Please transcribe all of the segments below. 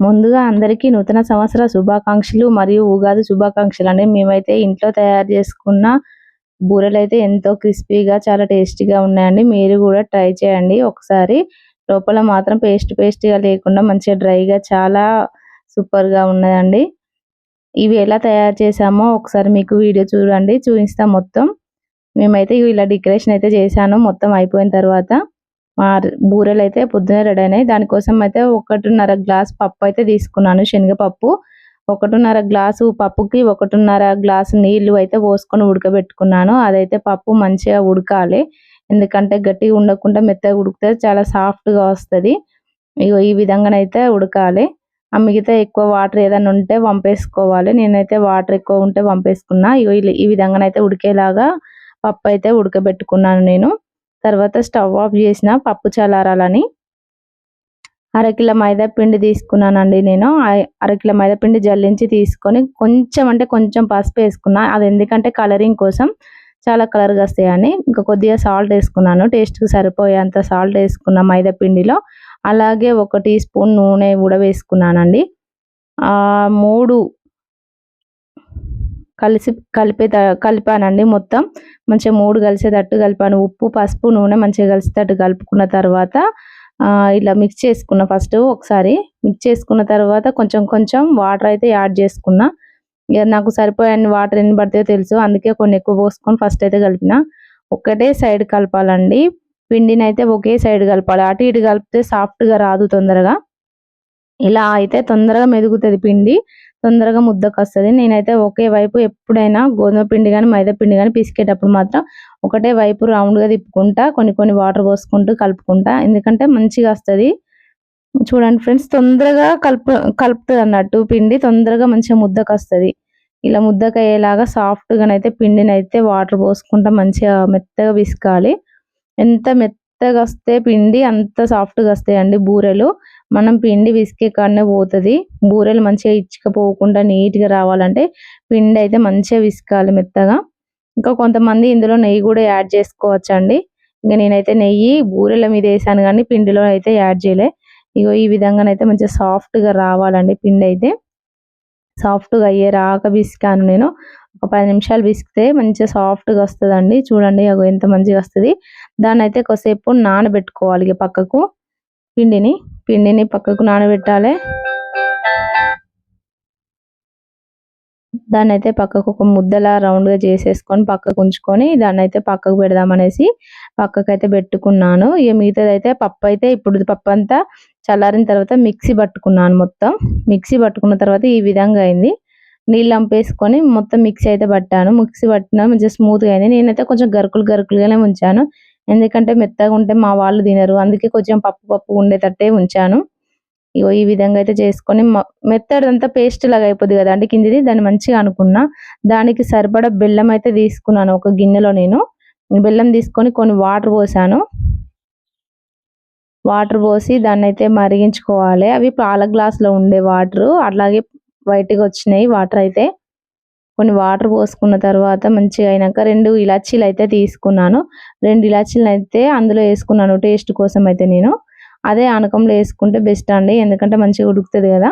ముందుగా అందరికీ నూతన సంవత్సర శుభాకాంక్షలు మరియు ఉగాది శుభాకాంక్షలు. అండి మేమైతే ఇంట్లో తయారు చేసుకున్న బూరెలు అయితే ఎంతో క్రిస్పీగా చాలా టేస్టీగా ఉన్నాయండి. మీరు కూడా ట్రై చేయండి ఒకసారి. లోపల మాత్రం పేస్ట్ పేస్ట్గా లేకుండా మంచిగా డ్రైగా చాలా సూపర్గా ఉన్నదండి. ఇవి ఎలా తయారు చేసామో ఒకసారి మీకు వీడియో చూడండి చూపిస్తాం మొత్తం. మేమైతే ఇలా డెకరేషన్ అయితే చేశాను మొత్తం అయిపోయిన తర్వాత. బూరెలు అయితే పొద్దున రెడీ అయినాయి. దానికోసం అయితే ఒకటిన్నర గ్లాస్ పప్పు అయితే తీసుకున్నాను శనగపప్పు. ఒకటిన్నర గ్లాసు పప్పుకి ఒకటిన్నర గ్లాసు నీళ్ళు అయితే పోసుకొని ఉడకబెట్టుకున్నాను. అదైతే పప్పు మంచిగా ఉడకాలి. ఎందుకంటే గట్టిగా ఉండకుండా మెత్తగా ఉడికితే చాలా సాఫ్ట్గా వస్తుంది. ఇగో ఈ విధంగానైతే ఉడకాలి. ఆ మిగతా ఎక్కువ వాటర్ ఏదైనా ఉంటే పంపేసుకోవాలి నేనైతే వాటర్ ఎక్కువ ఉంటే పంపేసుకున్నా ఇగో ఈ విధంగానైతే ఉడికేలాగా పప్పు అయితే ఉడకబెట్టుకున్నాను నేను. తర్వాత స్టవ్ ఆఫ్ చేసిన పప్పు చల్లారాలని. అరకిలో మైదా పిండి తీసుకున్నానండి నేను. అరకిలో మైదా పిండి జల్లించి తీసుకొని కొంచెం అంటే కొంచెం పసుపు వేసుకున్నా. అది ఎందుకంటే కలరింగ్ కోసం చాలా కలర్గా వస్తాయని. ఇంకా కొద్దిగా సాల్ట్ వేసుకున్నాను. టేస్ట్కి సరిపోయేంత సాల్ట్ వేసుకున్న మైదా పిండిలో. అలాగే ఒక టీ స్పూన్ నూనె కూడా వేసుకున్నానండి. మూడు కలిసి కలిపే కలిపానండి మొత్తం. మంచిగా మూడు కలిసేటట్టు కలిపాను. ఉప్పు పసుపు నూనె మంచిగా కలిసేటట్టు కలుపుకున్న తర్వాత ఇలా మిక్స్ చేసుకున్న ఫస్ట్ ఒకసారి. మిక్స్ చేసుకున్న తర్వాత కొంచెం కొంచెం వాటర్ అయితే యాడ్ చేసుకున్నా. ఇక నాకు సరిపోయే వాటర్ ఎన్ని పడితే తెలుసు. అందుకే కొన్ని ఎక్కువ పోసుకొని ఫస్ట్ అయితే కలిపిన. ఒకటే సైడ్ కలపాలండి. పిండిని అయితే ఒకే సైడ్ కలపాలి. అటు ఇటు కలిపితే సాఫ్ట్గా రాదు తొందరగా. ఇలా అయితే తొందరగా మెదుగుతుంది పిండి. తొందరగా ముద్దకు వస్తుంది నేనైతే ఒకే వైపు ఎప్పుడైనా గోధుమ పిండి కానీ మైదా పిండి కానీ పిసికేటప్పుడు మాత్రం ఒకటే వైపు రౌండ్గా తిప్పుకుంటా కొన్ని కొన్ని వాటర్ పోసుకుంటూ కలుపుకుంటా. ఎందుకంటే మంచిగా వస్తుంది. చూడండి ఫ్రెండ్స్ తొందరగా కలుపు కలుపుతుంది అన్నట్టు పిండి తొందరగా మంచిగా ముద్దకు వస్తుంది ఇలా ముద్దకు అయ్యేలాగా సాఫ్ట్గానైతే పిండిని అయితే వాటర్ పోసుకుంటా మంచిగా మెత్తగా పిసుకాలి. ఎంత మెత్తగా వస్తే పిండి అంత సాఫ్ట్గా వస్తాయండి బూరెలు. మనం పిండి విసికే కాడనే పోతుంది. బూరెలు మంచిగా ఇచ్చుకపోకుండా నీట్గా రావాలంటే పిండి అయితే మంచిగా విసుకాలి మెత్తగా. ఇంకా కొంతమంది ఇందులో నెయ్యి కూడా యాడ్ చేసుకోవచ్చండి. ఇంకా నేనైతే నెయ్యి బూరెల మీద వేసాను కానీ పిండిలో అయితే యాడ్ చేయలే. ఇగో ఈ విధంగానైతే మంచిగా సాఫ్ట్గా రావాలండి పిండి అయితే సాఫ్ట్గా అయ్యే రాక విసికాను నేను. ఒక పది నిమిషాలు విసికితే మంచిగా సాఫ్ట్గా వస్తుందండి. చూడండి ఎంత మంచిగా వస్తుంది. దాన్ని అయితే కొద్దిసేపు నానబెట్టుకోవాలి పక్కకు పిండిని. పిండిని పక్కకు నానబెట్టాలి. దాన్ని అయితే పక్కకు ఒక ముద్దలా రౌండ్గా చేసేసుకొని పక్కకు ఉంచుకొని దాన్ని అయితే పక్కకు పెడదామనేసి పక్కకు అయితే పెట్టుకున్నాను. ఇక మిగతాది అయితే పప్పు అయితే ఇప్పుడు పప్పు అంతా చల్లారిన తర్వాత మిక్సీ పట్టుకున్నాను మొత్తం. మిక్సీ పట్టుకున్న తర్వాత ఈ విధంగా అయింది. నీళ్ళు అంపేసుకొని మొత్తం మిక్సీ అయితే పట్టాను. మిక్సీ పట్టిన మంచిగా స్మూత్గా అయింది. నేనైతే కొంచెం గరుకులు గరుకులుగానే ఉంచాను. ఎందుకంటే మెత్తగా ఉంటే మా వాళ్ళు తినరు. అందుకే కొంచెం పప్పు పప్పు ఉండేటట్టే ఉంచాను. ఇగో ఈ విధంగా అయితే చేసుకొని మెత్తడంతా పేస్ట్ లాగా అయిపోద్ది కదా. అంటే కిందిది దాన్ని మంచిగా అనుకున్నా. దానికి సరిపడా బెల్లం అయితే తీసుకున్నాను ఒక గిన్నెలో నేను. బెల్లం తీసుకొని కొన్ని వాటర్ పోసాను. వాటర్ పోసి దాన్ని అయితే మరిగించుకోవాలి. అవి పాల గ్లాసులో ఉండే వాటర్. అట్లాగే బయటకు వచ్చినాయి వాటర్ అయితే. కొన్ని వాటర్ పోసుకున్న తర్వాత మంచిగా అయినాక రెండు ఇలాచీలు అయితే తీసుకున్నాను. రెండు ఇలాచీలు అయితే అందులో వేసుకున్నాను టేస్ట్ కోసం అయితే నేను. అదే ఆనకంలో వేసుకుంటే బెస్ట్ అండి ఎందుకంటే మంచిగా ఉడుకుతుంది కదా.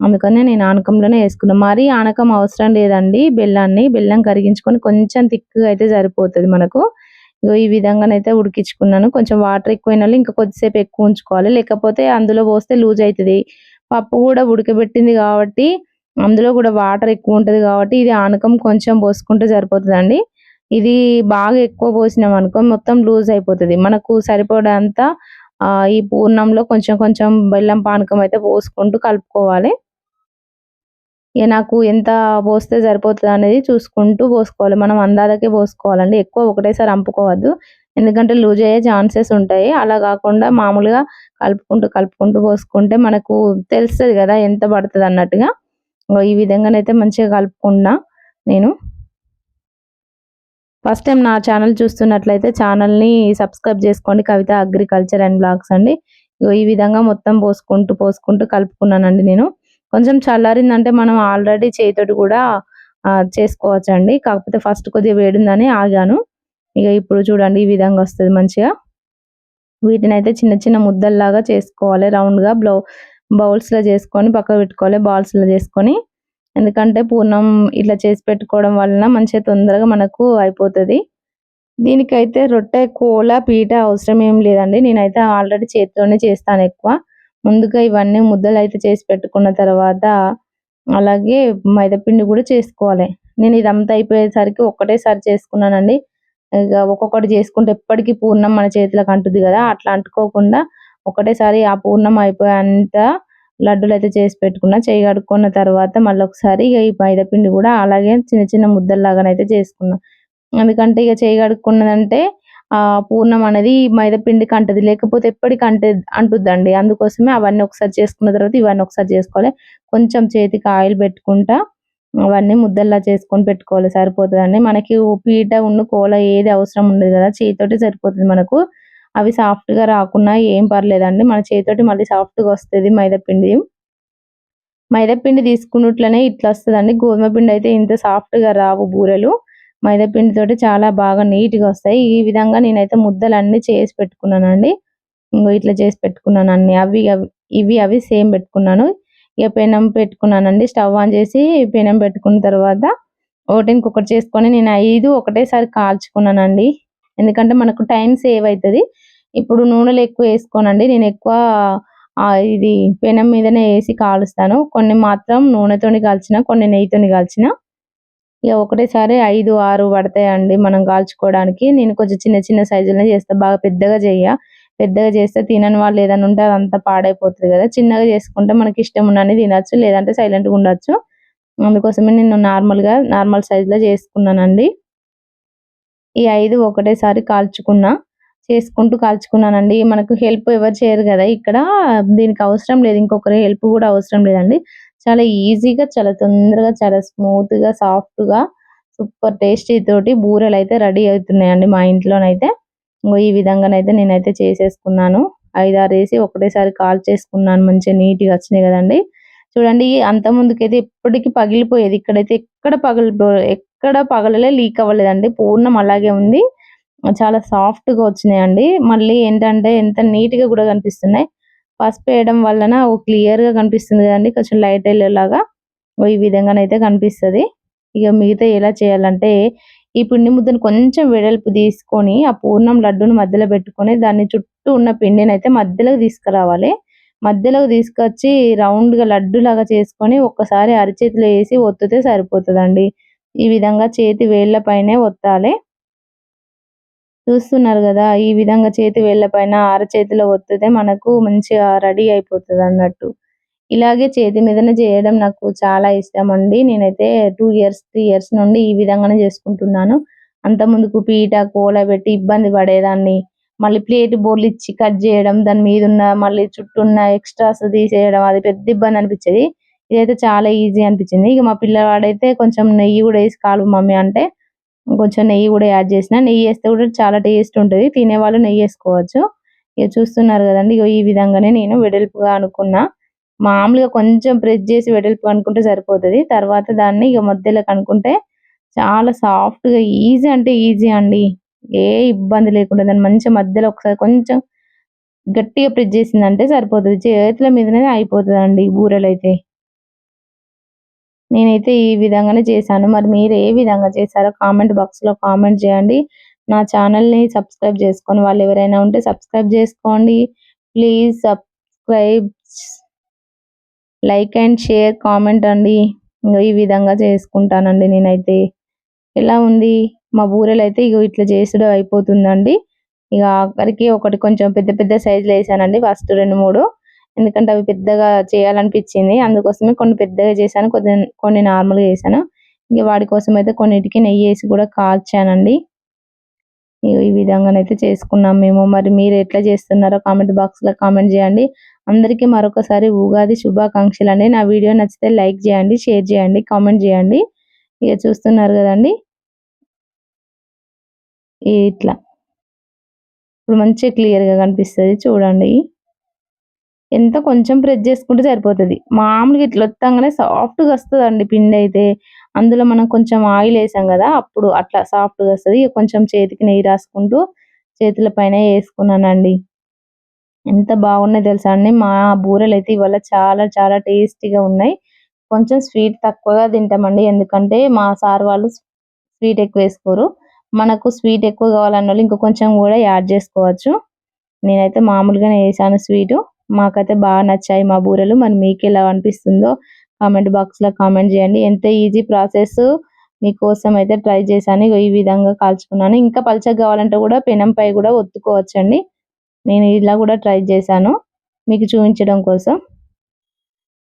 అందుకనే నేను ఆనకంలోనే వేసుకున్నాను మరీ ఆనకం అవసరం లేదండి బెల్లాన్ని బెల్లం కరిగించుకొని కొంచెం థిక్గా అయితే సరిపోతుంది మనకు. ఈ విధంగానైతే ఉడికించుకున్నాను. కొంచెం వాటర్ ఎక్కువైన ఇంకా కొద్దిసేపు ఎక్కువ ఉంచుకోవాలి. లేకపోతే అందులో పోస్తే లూజ్ అవుతుంది. పప్పు కూడా ఉడకబెట్టింది కాబట్టి అందులో కూడా వాటర్ ఎక్కువ ఉంటుంది కాబట్టి ఇది ఆనకం కొంచెం పోసుకుంటే సరిపోతుందండి. ఇది బాగా ఎక్కువ పోసినాం అనుకో మొత్తం లూజ్ అయిపోతుంది. మనకు సరిపడంత ఈ పూర్ణంలో కొంచెం కొంచెం బెల్లం పానకం అయితే పోసుకుంటూ కలుపుకోవాలి. ఇక నాకు ఎంత పోస్తే సరిపోతుంది అనేది చూసుకుంటూ పోసుకోవాలి. మనం అందాదకే పోసుకోవాలండి. ఎక్కువ ఒకటేసారి అంపుకోవద్దు. ఎందుకంటే లూజ్ అయ్యే ఛాన్సెస్ ఉంటాయి. అలా కాకుండా మామూలుగా కలుపుకుంటూ కలుపుకుంటూ పోసుకుంటే మనకు తెలుస్తుంది కదా ఎంత పడుతుంది అన్నట్టుగా. ఈ విధంగానైతే మంచిగా కలుపుకున్నా నేను. ఫస్ట్ టైం నా ఛానల్ చూస్తున్నట్లయితే ఛానల్ని సబ్స్క్రైబ్ చేసుకోండి. కవిత అగ్రికల్చర్ అండ్ బ్లాగ్స్ అండి. ఈ విధంగా మొత్తం పోసుకుంటూ పోసుకుంటూ కలుపుకున్నానండి నేను. కొంచెం చల్లారిందంటే మనం ఆల్రెడీ చేతితోటి కూడా చేసుకోవచ్చు అండి కాకపోతే ఫస్ట్ కొద్దిగా వేడిందని ఆగాను. ఇక ఇప్పుడు చూడండి ఈ విధంగా వస్తుంది మంచిగా. వీటిని అయితే చిన్న చిన్న ముద్దల్లాగా చేసుకోవాలి. రౌండ్గా బ్లౌ బౌల్స్లో చేసుకొని పక్కకు పెట్టుకోవాలి బాల్స్లో చేసుకొని. ఎందుకంటే పూర్ణం ఇట్లా చేసి పెట్టుకోవడం వలన మంచిగా తొందరగా మనకు అయిపోతుంది. దీనికైతే రొట్టె కోల పీట అవసరం ఏం లేదండి. నేనైతే ఆల్రెడీ చేతితోనే చేస్తాను ఎక్కువ. ముందుగా ఇవన్నీ ముద్దలు అయితే చేసి పెట్టుకున్న తర్వాత అలాగే మైదాపిండి కూడా చేసుకోవాలి. నేను ఇదంతా అయిపోయేసరికి ఒక్కటేసారి చేసుకున్నానండి. ఇక ఒక్కొక్కటి చేసుకుంటే ఎప్పటికీ పూర్ణం మన చేతిలోకి అంటుంది కదా అట్లా అంటుకోకుండా ఒకటేసారి ఆ పూర్ణం అయిపోయేంత లడ్డూలు అయితే చేసి పెట్టుకున్న చేయి కడుక్కున్న తర్వాత మళ్ళీ ఒకసారి ఇక ఈ మైదాపిండి కూడా అలాగే చిన్న చిన్న ముద్దల్లాగానైతే చేసుకున్నా. ఎందుకంటే ఇక చేయి కడుక్కున్నదంటే ఆ పూర్ణం అనేది మైదా పిండికి అంటది లేకపోతే ఎప్పటికి అంటే అంటుద్దండి. అందుకోసమే అవన్నీ ఒకసారి చేసుకున్న తర్వాత ఇవన్నీ ఒకసారి చేసుకోవాలి. కొంచెం చేతికి ఆయిల్ పెట్టుకుంటా అవన్నీ ముద్దల్లా చేసుకొని పెట్టుకోవాలి సరిపోతుందండి మనకి పీట ఉన్న కోల ఏది అవసరం ఉండదు కదా చేతితోటి సరిపోతుంది మనకు. అవి సాఫ్ట్గా రాకున్నా ఏం పర్లేదండి. మన చేతితోటి మళ్ళీ సాఫ్ట్గా వస్తుంది మైదా పిండి మైదా పిండి తీసుకున్నట్లనే ఇట్లా వస్తుందండి. గోధుమ పిండి అయితే ఇంత సాఫ్ట్గా రావు బూరెలు. మైదాపిండితోటి చాలా బాగా నీట్గా వస్తాయి. ఈ విధంగా నేనైతే ముద్దలన్నీ చేసి పెట్టుకున్నానండి. ఇంకో ఇట్లా చేసి పెట్టుకున్నాను అన్ని. అవి ఇవి అవి సేమ్ పెట్టుకున్నాను. ఇక పెనం పెట్టుకున్నానండి. స్టవ్ ఆన్ చేసి పెనం పెట్టుకున్న తర్వాత ఒకటి ఇంకొకటి చేసుకొని నేను ఐదు ఒకటేసారి కాల్చుకున్నానండి. ఎందుకంటే మనకు టైం సేవ్ అవుతుంది ఇప్పుడు నూనెలు ఎక్కువ వేసుకోనండి. నేను ఎక్కువ ఇది పెనం మీదనే వేసి కాలుస్తాను. కొన్ని మాత్రం నూనెతోని కాల్చిన కొన్ని నెయ్యితోని కాల్చిన. ఇక ఒకటేసారి ఐదు ఆరు పడతాయండి మనం కాల్చుకోవడానికి. నేను కొంచెం చిన్న చిన్న సైజులోనే చేస్తాను బాగా పెద్దగా చేయ పెద్దగా చేస్తే తినని వాళ్ళు ఏదైనా ఉంటే అదంతా పాడైపోతుంది కదా. చిన్నగా చేసుకుంటే మనకి ఇష్టం ఉన్నది తినచ్చు లేదంటే సైలెంట్గా ఉండొచ్చు. అందుకోసమే నేను నార్మల్గా నార్మల్ సైజులో చేసుకున్నానండి. ఈ ఐదు ఒకటేసారి కాల్చుకున్నా చేసుకుంటూ కాల్చుకున్నానండి. మనకు హెల్ప్ ఎవరు చేయరు కదా ఇక్కడ దీనికి అవసరం లేదు ఇంకొకరి హెల్ప్ కూడా అవసరం లేదండి. చాలా ఈజీగా చాలా తొందరగా చాలా స్మూత్గా సాఫ్ట్గా సూపర్ టేస్టీ తోటి బూరెలు అయితే రెడీ అవుతున్నాయండి మా ఇంట్లోనైతే. ఈ విధంగానైతే నేనైతే చేసేసుకున్నాను. ఐదారు వేసి ఒకటేసారి కాల్ చేసుకున్నాను మంచిగా నీట్గా వచ్చినాయి కదండి. చూడండి అంత ముందుకైతే ఎప్పటికీ పగిలిపోయేది. ఇక్కడైతే ఎక్కడ పగిలిపో ఎక్కడ పగలలే లీక్ అవ్వలేదండి. పూర్ణం అలాగే ఉంది. చాలా సాఫ్ట్గా వచ్చినాయండి. మళ్ళీ ఏంటంటే ఎంత నీట్గా కూడా కనిపిస్తున్నాయి. పసుపు వేయడం వలన ఓ క్లియర్గా కనిపిస్తుంది కదండి. కొంచెం లైట్ వెళ్ళేలాగా ఈ విధంగానైతే కనిపిస్తుంది. ఇక మిగతా ఎలా చేయాలంటే ఈ పిండి ముద్దను కొంచెం వెడల్పు తీసుకొని ఆ పూర్ణం లడ్డును మధ్యలో పెట్టుకొని దాన్ని చుట్టూ ఉన్న పిండిని అయితే మధ్యలోకి తీసుకురావాలి. మధ్యలోకి తీసుకొచ్చి రౌండ్గా లడ్డు లాగా చేసుకొని ఒక్కసారి అరిచేతిలో వేసి ఒత్తితే సరిపోతుందండి. ఈ విధంగా చేతి వేళ్ళపైనే ఒత్తాలి. చూస్తున్నారు కదా ఈ విధంగా చేతి వేళ్ళపైన అరచేతిలో ఒత్తితే మనకు మంచిగా రెడీ అయిపోతుంది అన్నట్టు. ఇలాగే చేతి మీదనే చేయడం నాకు చాలా ఇష్టం అండి. నేనైతే టూ ఇయర్స్ త్రీ ఇయర్స్ నుండి ఈ విధంగానే చేసుకుంటున్నాను. అంత ముందుకు పీట కోల పెట్టి ఇబ్బంది పడేదాన్ని. మళ్ళీ ప్లేట్ బోర్లు ఇచ్చి కట్ చేయడం దాని మీద ఉన్న మళ్ళీ చుట్టూ ఉన్న ఎక్స్ట్రాస్ తీసేయడం అది పెద్ద ఇబ్బంది అనిపించేది. ఇదైతే చాలా ఈజీ అనిపించింది. ఇక మా పిల్లవాడైతే కొంచెం నెయ్యి కూడా వేసి కాలు మమ్మీ అంటే కొంచెం నెయ్యి కూడా యాడ్ చేసిన నెయ్యి వేస్తే కూడా చాలా టేస్ట్ ఉంటుంది. తినేవాళ్ళు నెయ్యి వేసుకోవచ్చు. ఇక చూస్తున్నారు కదండి ఇక ఈ విధంగానే నేను వెడల్పుగా అనుకున్నా. మామూలుగా కొంచెం ప్రెస్ చేసి వెడల్పు అనుకుంటే సరిపోతుంది. తర్వాత దాన్ని ఇక మధ్యలో కనుక్కుంటే చాలా సాఫ్ట్గా ఈజీ అంటే ఈజీ అండి. ఏ ఇబ్బంది లేకుండా దాన్ని మంచి మధ్యలో ఒకసారి కొంచెం గట్టిగా ప్రెస్ చేసిందంటే సరిపోతుంది. చేతుల మీదనే అయిపోతుంది అండి బూరెలు అయితే నేనైతే ఈ విధంగానే చేశాను. మరి మీరు ఏ విధంగా చేశారో కామెంట్ బాక్స్లో కామెంట్ చేయండి. నా ఛానల్ని సబ్స్క్రైబ్ చేసుకొని వాళ్ళు ఎవరైనా ఉంటే సబ్స్క్రైబ్ చేసుకోండి. Please subscribe like and share comment అండి. ఈ విధంగా చేసుకుంటానండి నేనైతే. ఎలా ఉంది? మా బూరెలు అయితే ఇక ఇట్లా చేసుడు అయిపోతుందండి. ఇక ఆఖరికి ఒకటి కొంచెం పెద్ద పెద్ద సైజులో వేసానండి. ఫస్ట్ రెండు మూడు. ఎందుకంటే అవి పెద్దగా చేయాలనిపించింది. అందుకోసమే కొన్ని పెద్దగా చేశాను కొన్ని కొన్ని నార్మల్గా చేశాను. ఇంకా వాడి కోసం అయితే కొన్నిటికి నెయ్యి వేసి కూడా కాల్చానండి. ఈ విధంగానైతే చేసుకున్నాం మేము. మరి మీరు ఎట్లా చేస్తున్నారో కామెంట్ బాక్స్లో కామెంట్ చేయండి. అందరికీ మరొకసారి ఉగాది శుభాకాంక్షలు అండి నా వీడియో నచ్చితే లైక్ చేయండి షేర్ చేయండి కామెంట్ చేయండి. ఇక చూస్తున్నారు కదండి. ఇట్లా. ఇప్పుడు మంచిగా క్లియర్గా కనిపిస్తుంది చూడండి. ఎంత కొంచెం ప్రెస్ చేసుకుంటే సరిపోతుంది. మామూలుగా ఇట్లా వస్తాగానే సాఫ్ట్గా వస్తుందండి పిండి అయితే. అందులో మనం కొంచెం ఆయిల్ వేసాం కదా అప్పుడు అట్లా సాఫ్ట్గా వస్తుంది. కొంచెం చేతికి నెయ్యి రాసుకుంటూ చేతుల పైన వేసుకున్నానండి. ఎంత బాగున్నాయి తెలుసా అండి. మా బూరెలు అయితే ఇవాళ చాలా చాలా టేస్టీగా ఉన్నాయి. కొంచెం స్వీట్ తక్కువగా తింటామండి. ఎందుకంటే మా సార్ వాళ్ళు స్వీట్ ఎక్కువ వేసుకోరు. మనకు స్వీట్ ఎక్కువ కావాలన్న వాళ్ళు ఇంకా కొంచెం కూడా యాడ్ చేసుకోవచ్చు. నేనైతే మామూలుగానే వేసాను స్వీట్ మాకైతే బాగా నచ్చాయి మా బూరెలు. మరి మీకు ఎలా అనిపిస్తుందో కామెంట్ బాక్స్లో కామెంట్ చేయండి. ఎంత ఈజీ ప్రాసెస్ మీకోసం అయితే ట్రై చేశాను. ఈ విధంగా కాల్చుకున్నాను. ఇంకా పల్చగా కావాలంటే కూడా పెనంపై కూడా ఒత్తుకోవచ్చండి. నేను ఇలా కూడా ట్రై చేశాను మీకు చూపించడం కోసం.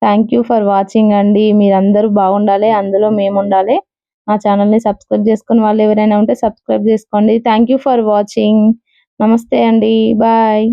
థ్యాంక్ యూ ఫర్ వాచింగ్ అండి. మీరందరూ బాగుండాలి అందులో మేము ఉండాలి మా ఛానల్ని సబ్స్క్రైబ్ చేసుకుని వాళ్ళు ఎవరైనా ఉంటే సబ్స్క్రైబ్ చేసుకోండి. థ్యాంక్ యూ ఫర్ వాచింగ్ నమస్తే అండి. బాయ్